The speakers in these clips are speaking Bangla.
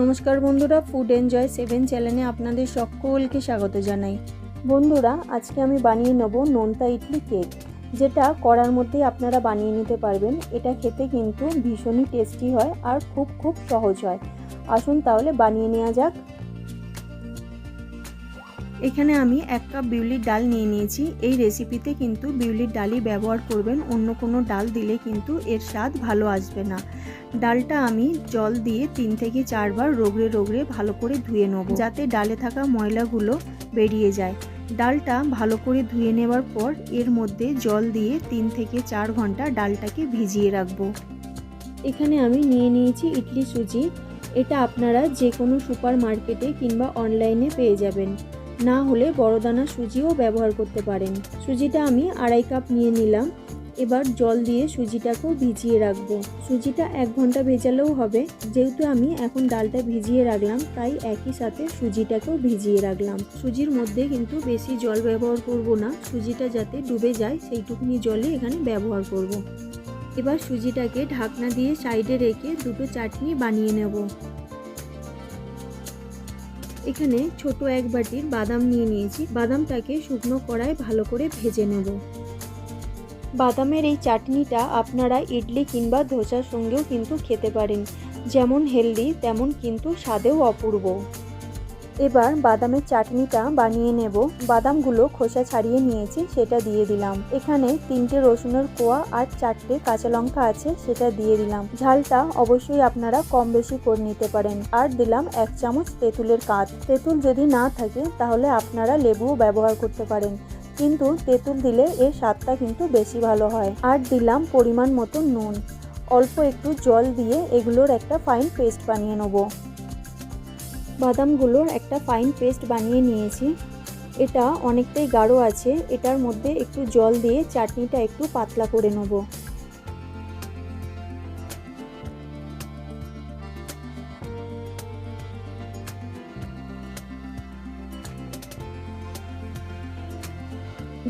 নমস্কার বন্ধুরা ফুড এনজয় সেভেন চ্যানেলে আপনাদের সকলকে স্বাগত জানাই। বন্ধুরা, আজকে আমি বানিয়ে নেব নোনতা ইডলি কেক, যেটা করার মধ্যেই আপনারা বানিয়ে নিতে পারবেন। এটা খেতে কিন্তু ভীষণই টেস্টি হয় আর খুব খুব সহজ হয়। আসুন তাহলে বানিয়ে নেওয়া যাক। এখানে আমি এক কাপ বিউলির ডাল নিয়ে নিয়েছি। এই রেসিপিতে কিন্তু বিউলির ডালই ব্যবহার করবেন, অন্য কোনো ডাল দিলে কিন্তু এর স্বাদ ভালো আসবে না। ডালটা আমি জল দিয়ে তিন থেকে চারবার রোগড়ে রোগড়ে ভালো করে ধুয়ে নেব, যাতে ডালে থাকা ময়লাগুলো বেরিয়ে যায়। ডালটা ভালো করে ধুয়ে নেবার পর এর মধ্যে জল দিয়ে তিন থেকে চার ঘণ্টা ডালটাকে ভিজিয়ে রাখব। এখানে আমি নিয়ে নিয়েছি ইডলি সুজি। এটা আপনারা যে কোনো সুপার মার্কেটে কিংবা অনলাইনে পেয়ে যাবেন। না হলে বড় দানা সুজিও ব্যবহার করতে পারেন। সুজিটা আমি আড়াই কাপ নিয়ে নিলাম। এবার জল দিয়ে সুজিটাকেও ভিজিয়ে রাখব। সুজিটা এক ঘণ্টা ভেজালেও হবে। যেহেতু আমি এখন ডালটা ভিজিয়ে রাখলাম, তাই একই সাথে সুজিটাকেও ভিজিয়ে রাখলাম। সুজির মধ্যে কিন্তু বেশি জল ব্যবহার করব না। সুজিটা যাতে ডুবে যায়, সেইটুকুনি জলে এখানে ব্যবহার করব। এবার সুজিটাকে ঢাকনা দিয়ে সাইডে রেখে দুটো চাটনি বানিয়ে নেব। এখানে ছোট এক বাটির বাদাম নিয়ে নিয়েছি। বাদামটাকে শুকনো কড়ায় ভালো করে ভেজে নেব। বাদামের এই চাটনিটা আপনারা ইডলি কিংবা ধোসার সঙ্গেও কিন্তু খেতে পারেন। যেমন হেলদি, তেমন কিন্তু স্বাদেও অপূর্ব। এবার বাদামের চাটনিটা বানিয়ে নেব। বাদামগুলো খোসা ছাড়িয়ে নিয়েছি, সেটা দিয়ে দিলাম। এখানে তিনটে রসুনের কোয়া আর চারটে কাঁচা লঙ্কা আছে, সেটা দিয়ে দিলাম। ঝালটা অবশ্যই আপনারা কম বেশি করে নিতে পারেন। আর দিলাম এক চামচ তেঁতুলের কাঁচ। তেঁতুল যদি না থাকে, তাহলে আপনারা লেবুও ব্যবহার করতে পারেন। কিন্তু তেঁতুল দিলে এর স্বাদটা কিন্তু বেশি ভালো হয়। আর দিলাম পরিমাণ মতো নুন। অল্প একটু জল দিয়ে এগুলোর একটা ফাইন পেস্ট বানিয়ে নেব। বাদামগুলোর একটা ফাইন পেস্ট বানিয়ে নিয়েছি। এটা অনেকটাই গাঢ় আছে। এটার মধ্যে একটু জল দিয়ে চাটনিটা একটু পাতলা করে নেব।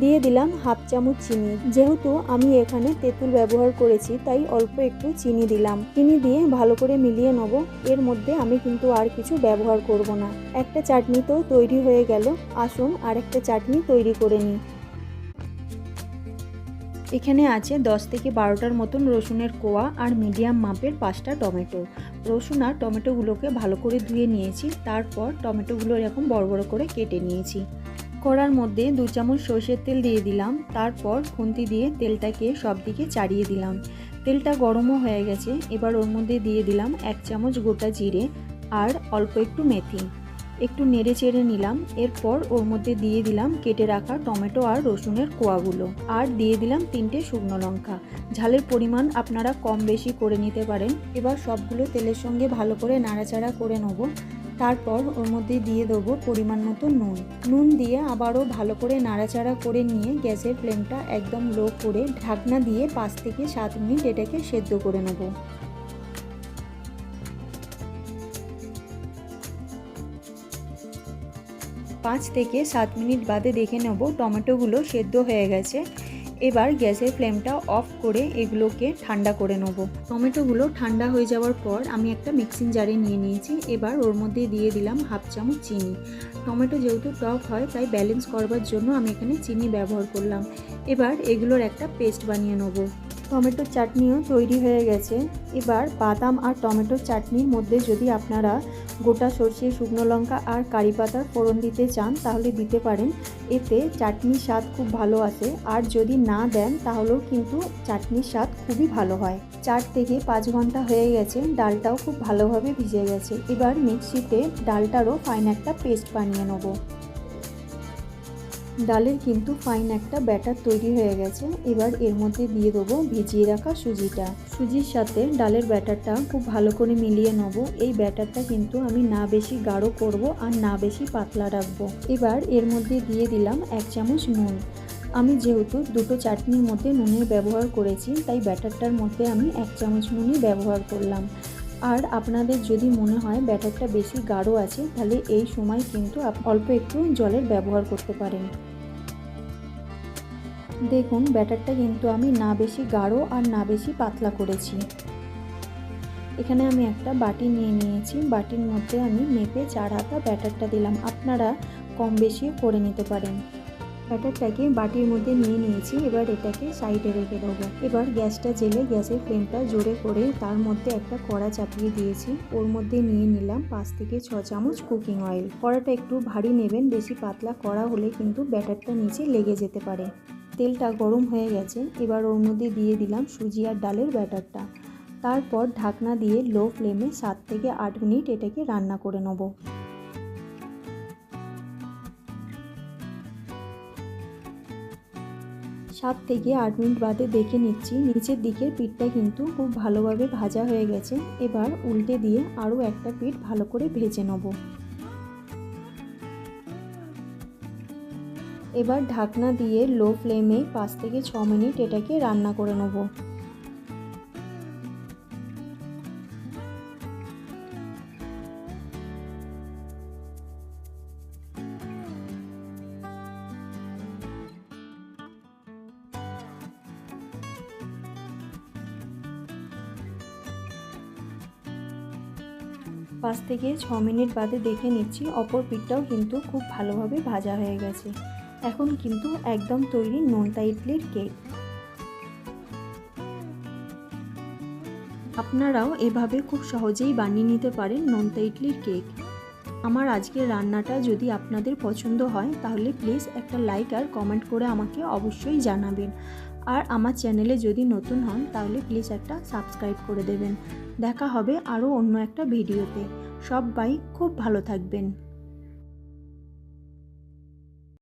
দিয়ে দিলাম হাফ চামচ চিনি। যেহেতু আমি এখানে তেঁতুল ব্যবহার করেছি, তাই অল্প একটু চিনি দিলাম। চিনি দিয়ে ভালো করে মিলিয়ে নেব। এর মধ্যে আমি কিন্তু আর কিছু ব্যবহার করব না। একটা চাটনি তো তৈরি হয়ে গেল। আসুন আর একটা চাটনি তৈরি করে নিই। এখানে আছে দশ থেকে বারোটার মতন রসুনের কোয়া আর মিডিয়াম মাপের পাঁচটা টমেটো। রসুন আর টমেটোগুলোকে ভালো করে ধুয়ে নিয়েছি। তারপর টমেটোগুলো এরকম বড় বড় করে কেটে নিয়েছি। কড়ার মধ্যে দু চামচ সর্ষের তেল দিয়ে দিলাম। তারপর খুন্তি দিয়ে তেলটাকে সব দিকে চাড়িয়ে দিলাম। তেলটা গরমও হয়ে গেছে। এবার ওর মধ্যে দিয়ে দিলাম এক চামচ গোটা জিরে আর অল্প একটু মেথি। একটু নেড়ে চেড়ে নিলাম। এরপর ওর মধ্যে দিয়ে দিলাম কেটে রাখা টমেটো আর রসুনের কোয়াগুলো। আর দিয়ে দিলাম তিনটে শুকনো লঙ্কা। ঝালের পরিমাণ আপনারা কম বেশি করে নিতে পারেন। এবার সবগুলো তেলের সঙ্গে ভালো করে নাড়াচাড়া করে নেব। তারপর ওর মধ্যে দিয়ে দেবো পরিমাণ মতো নুন। নুন দিয়ে আবারও ভালো করে নাড়াচাড়া করে নিয়ে গ্যাসের ফ্লেমটা একদম লো করে ঢাকনা দিয়ে পাঁচ থেকে সাত মিনিট এটাকে সেদ্ধ করে নেব। পাঁচ থেকে সাত মিনিট বাদে দেখে নেব টমেটোগুলো সেদ্ধ হয়ে গেছে। এবার গ্যাসের ফ্লেমটা অফ করে এগুলোকে ঠান্ডা করে নেব। টমেটোগুলো ঠান্ডা হয়ে যাওয়ার পর আমি একটা মিক্সিং জারে নিয়ে নিয়েছি। এবার ওর মধ্যে দিয়ে দিলাম হাফ চামচ চিনি। টমেটো যেহেতু টক হয়, তাই ব্যালেন্স করবার জন্য আমি এখানে চিনি ব্যবহার করলাম। এবার এগুলোর একটা পেস্ট বানিয়ে নেব। টমেটোর চাটনিও তৈরি হয়ে গেছে। এবার বাদাম আর টমেটোর চাটনির মধ্যে যদি আপনারা গোটা সর্ষে, শুকনো লঙ্কা আর কারি পাতার ফোড়ন দিতে চান, তাহলে দিতে পারেন। এতে চাটনির স্বাদ খুব ভালো আসে। আর যদি না দেন, তাহলেও কিন্তু চাটনির স্বাদ খুবই ভালো হয়। চার থেকে পাঁচ ঘণ্টা হয়ে গেছে। ডালটাও খুব ভালোভাবে ভিজে গেছে। এবার মিক্সিতে ডালটারও ফাইন একটা পেস্ট বানিয়ে নেব। ডালের কিন্তু ফাইন একটা ব্যাটার তৈরি হয়ে গেছে। এবার এর মধ্যে দিয়ে দেবো ভিজিয়ে রাখা সুজিটা। সুজির সাথে ডালের ব্যাটারটা খুব ভালো করে মিলিয়ে নেব। এই ব্যাটারটা কিন্তু আমি না বেশি গাঢ় করব আর না বেশি পাতলা রাখব। এবার এর মধ্যে দিয়ে দিলাম এক চামচ নুন। আমি যেহেতু দুটো চাটনির মধ্যে নুনের ব্যবহার করেছি, তাই ব্যাটারটার মধ্যে আমি এক চামচ নুনই ব্যবহার করলাম। আর আপনাদের যদি মনে হয় ব্যাটারটা বেশি গাঢ় আছে, তাহলে এই সময় কিন্তু অল্প একটু জলের ব্যবহার করতে পারেন। দেখুন, ব্যাটারটা কিন্তু আমি না বেশি গাঢ় আর না বেশি পাতলা করেছি। এখানে আমি একটা বাটি নিয়ে নিয়েছি। বাটির মধ্যে আমি মেপে চার হাতা ব্যাটারটা দিলাম। আপনারা কম বেশি করে নিতে পারেন। ব্যাটারটাকে বাটির মধ্যে নিয়ে নিয়েছি, এবার এটাকে সাইডে রেখে দেবো। এবার গ্যাসটা জেলে গ্যাসের ফ্লেমটা জোরে করে তার মধ্যে একটা কড়া চাপিয়ে দিয়েছি। ওর মধ্যে নিয়ে নিলাম পাঁচ থেকে ছ চামচ কুকিং অয়েল। কড়াটা একটু ভারী নেবেন, বেশি পাতলা কড়া হলে কিন্তু ব্যাটারটা নিচে লেগে যেতে পারে। তেলটা গরম হয়ে গেছে, এবার ওর মধ্যে দিয়ে দিলাম সুজি আর ডালের ব্যাটারটা। তারপর ঢাকনা দিয়ে লো ফ্লেমে সাত থেকে আট মিনিট এটাকে রান্না করে নেব। সাত থেকে আট মিনিট বাদে দেখে নিচ্ছি, নিচের দিকের পিঠটা কিন্তু খুব ভালোভাবে ভাজা হয়ে গেছে। এবার উল্টে দিয়ে আরও একটা পিঠ ভালো করে ভেজে নেব। এবার ঢাকনা দিয়ে লো ফ্লেমে পাঁচ থেকে ছ মিনিট এটাকে রান্না করে নেব। পাঁচ থেকে ছ মিনিট বাদে দেখে নিচ্ছি, অপর পিঠটাও কিন্তু খুব ভালোভাবে ভাজা হয়ে গেছে। এখন কিন্তু একদম তৈরি নোনতা ইডলির কেক। আপনারাও এভাবে খুব সহজেই বানিয়ে নিতে পারেন নোনতা ইডলির কেক। আমার আজকের রান্নাটা যদি আপনাদের পছন্দ হয়, তাহলে প্লিজ একটা লাইক আর কমেন্ট করে আমাকে অবশ্যই জানাবেন। আর আমার চ্যানেলে যদি নতুন হন, তাহলে প্লিজ একটা সাবস্ক্রাইব করে দেবেন। দেখা হবে আরও অন্য একটা ভিডিওতে সবাই খুব ভালো থাকবেন।